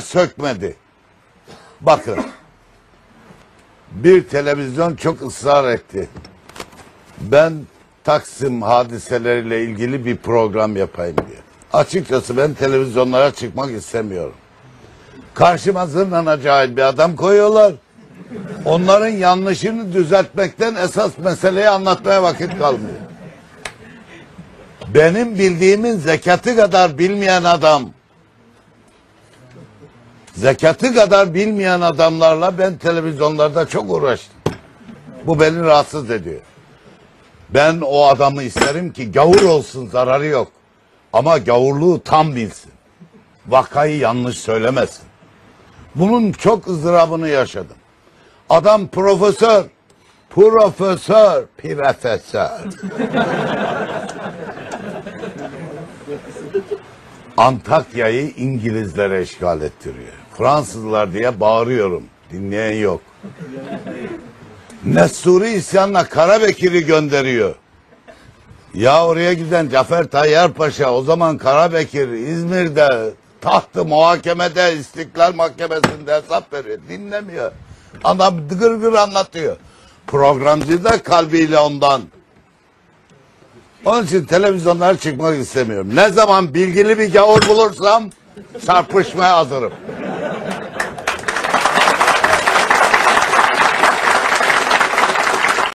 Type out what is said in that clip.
sökmedi. Bakın. Bir televizyon çok ısrar etti. Ben Taksim hadiseleriyle ilgili bir program yapayım diye. Açıkçası ben televizyonlara çıkmak istemiyorum. Karşıma zırnana cahil bir adam koyuyorlar. Onların yanlışını düzeltmekten esas meseleyi anlatmaya vakit kalmıyor. Benim bildiğimin zekatı kadar bilmeyen adam zekatı kadar bilmeyen adamlarla ben televizyonlarda çok uğraştım. Bu beni rahatsız ediyor. Ben o adamı isterim ki gavur olsun zararı yok. Ama gavurluğu tam bilsin. Vakayı yanlış söylemesin. Bunun çok ızdırabını yaşadım. Adam profesör. Profesör. Profesör. Antakya'yı İngilizlere işgal ettiriyor. Fransızlar diye bağırıyorum. Dinleyen yok. Nesturi isyanla Karabekir'i gönderiyor. Ya oraya giden Cafer Tayyar Paşa o zaman Karabekir İzmir'de tahtı muhakemede İstiklal Mahkemesi'nde hesap veriyor. Dinlemiyor. Adam gır gır anlatıyor. Programcı da kalbiyle ondan. Onun için televizyonlara çıkmak istemiyorum. Ne zaman bilgili bir gavur bulursam çarpışmaya hazırım.